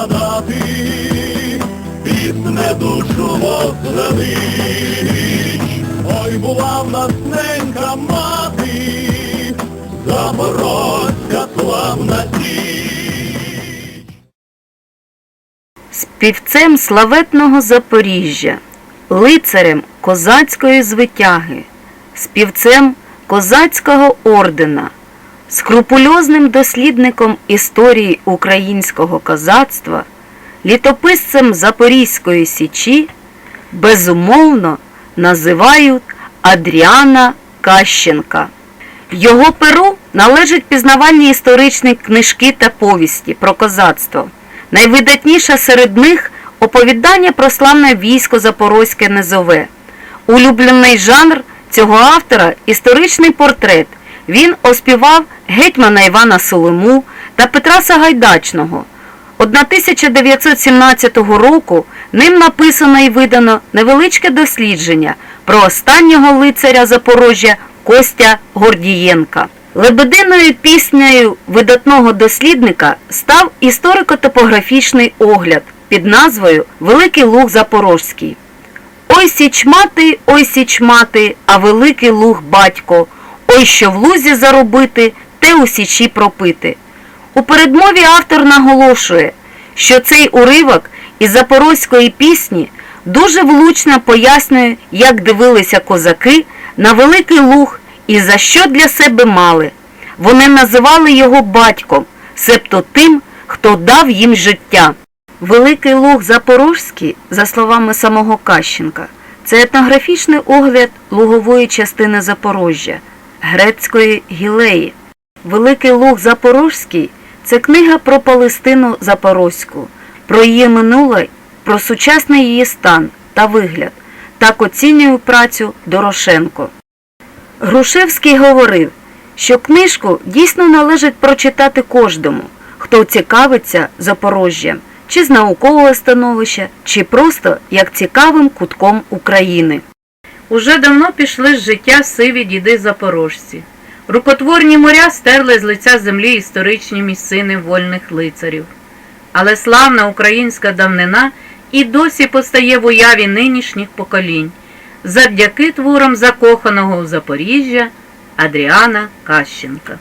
згадати, пісне душу возвелич. Ой, була в нас ненька мати, Запорозька славна січ. співцем славетного Запоріжжя, лицарем козацької звитяги, співцем козацького ордена, скрупульозним дослідником історії українського козацтва, літописцем Запорізької січі, безумовно називають Адріана Кащенка. Його перу належать пізнавальні історичні книжки та повісті про козацтво. Найвидатніше серед них оповідання про славне військо Запорозьке Низове. Улюблений жанр цього автора історичний портрет. Він оспівав гетьмана Івана Солому та Петра Сагайдачного. 1917 року ним написано і видано невеличке дослідження про останнього лицаря Запорожжя Костя Гордієнка. Лебединою піснею видатного дослідника став історико-топографічний огляд під назвою Великий Луг Запорозький. Ой січ мати, ой січ мати, а великий луг батько, ой що в лузі заробити, те у січі пропити. У передмові автор наголошує, що цей уривок із запорозької пісні дуже влучно пояснює, як дивилися козаки на великий луг і за що для себе мали. Вони називали його батьком, себто тим, хто дав їм життя. Великий луг Запорожський, за словами самого Кащенка, це етнографічний огляд лугової частини Запорожжя, грецької гілеї. Великий луг Запорожський це книга про Палестину Запорозьку, про її минуле, про сучасний її стан та вигляд. Так оцінює працю Дорошенко. Грушевський говорив, що книжку дійсно належить прочитати кожному, хто цікавиться Запорожжям, чи з наукового становища, чи просто як цікавим кутком України. Уже давно пішли з життя сиві діди запорожці. Рукотворні моря стерли з лиця землі історичні місцини вольних лицарів. Але славна українська давнина і досі постає в уяві нинішніх поколінь завдяки творам закоханого у Запоріжжя Адріана Кащенка.